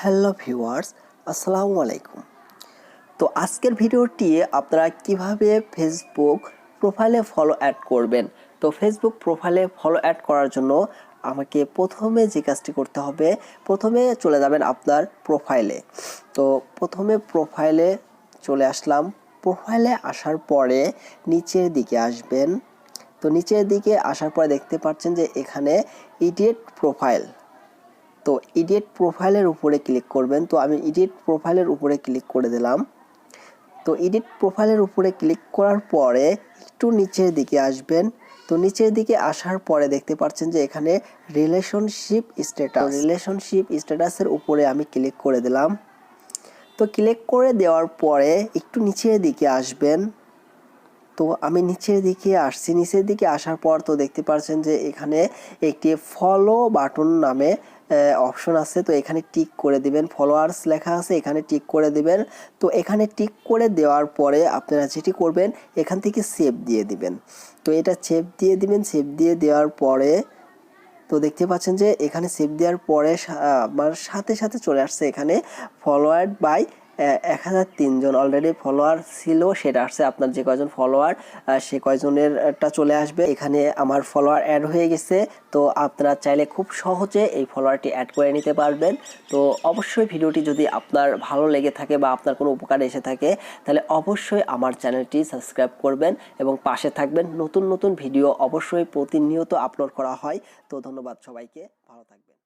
Hello viewers, আসসালামু আলাইকুম। তো আজকের ভিডিওটি আপনারা কীভাবে ফেসবুক প্রোফাইলে ফলো অ্যাড করবেন? তো ফেসবুক প্রোফাইলে ফলো অ্যাড করার জন্য আমাকে প্রথমে যে কাজটি করতে হবে, প্রথমে চলে যাবেন আপনার প্রোফাইলে তো প্রথমে প্রোফাইলে চলে আসলাম। প্রোফাইলে আসার পরে নিচের দিকে আসবেন। তো নিচের দিকে আসার পরে দেখতে পাচ্ছেন যে এখানে ইডিয়েট প্রোফাইল তো ইডিয়েট প্রোফাইলের উপরে ক্লিক করবেন। তো আমি ইডিয়েট প্রোফাইলের উপরে ক্লিক করে দিলাম। তো এডিট প্রোফাইলের উপরে ক্লিক করার পরে একটু নিচের দিকে আসবেন। তো নিচের দিকে আসার পরে দেখতে পাচ্ছেন যে এখানে রিলেশনশিপ স্ট্যাটাস রিলেশনশিপ স্ট্যাটাসের উপরে আমি ক্লিক করে দিলাম। তো ক্লিক করে দেওয়ার পরে একটু নিচের দিকে আসবেন। তো আমি নিচের দিকে আসছি। নিচের দিকে আসার পর তো দেখতে পাচ্ছেন যে এখানে একটি ফলো বাটন নামে অপশন আছে, তো এখানে টিক করে দিবেন। ফলোয়ার্স লেখা আছে, এখানে টিক করে দিবেন। তো এখানে টিক করে দেওয়ার পরে আপনারা যেটি করবেন, এখান থেকে সেভ দিয়ে দিবেন। তো এটা সেভ দিয়ে দিবেন সেভ দিয়ে দেওয়ার পরে তো দেখতে পাচ্ছেন যে এখানে সেভ দেওয়ার পরে আমার সাথে সাথে চলে আসছে এখানে। ফলোয়ার্ড বাই এক হাজার তিনজন অলরেডি ফলোয়ার ছিল, সেটা আসছে আপনার যে কয়জন ফলোয়ার সে কয়জনেরটা চলে আসবে। এখানে আমার ফলোয়ার অ্যাড হয়ে গেছে, তো আপনারা চাইলে খুব সহজে এই ফলোয়ারটি অ্যাড করে নিতে পারবেন। তো অবশ্যই ভিডিওটি যদি আপনার ভালো লেগে থাকে বা আপনার কোনো উপকার এসে থাকে, তাহলে অবশ্যই আমার চ্যানেলটি সাবস্ক্রাইব করবেন এবং পাশে থাকবেন। নতুন নতুন ভিডিও অবশ্যই প্রতিনিয়ত আপলোড করা হয়। তো ধন্যবাদ সবাইকে, ভালো থাকবেন।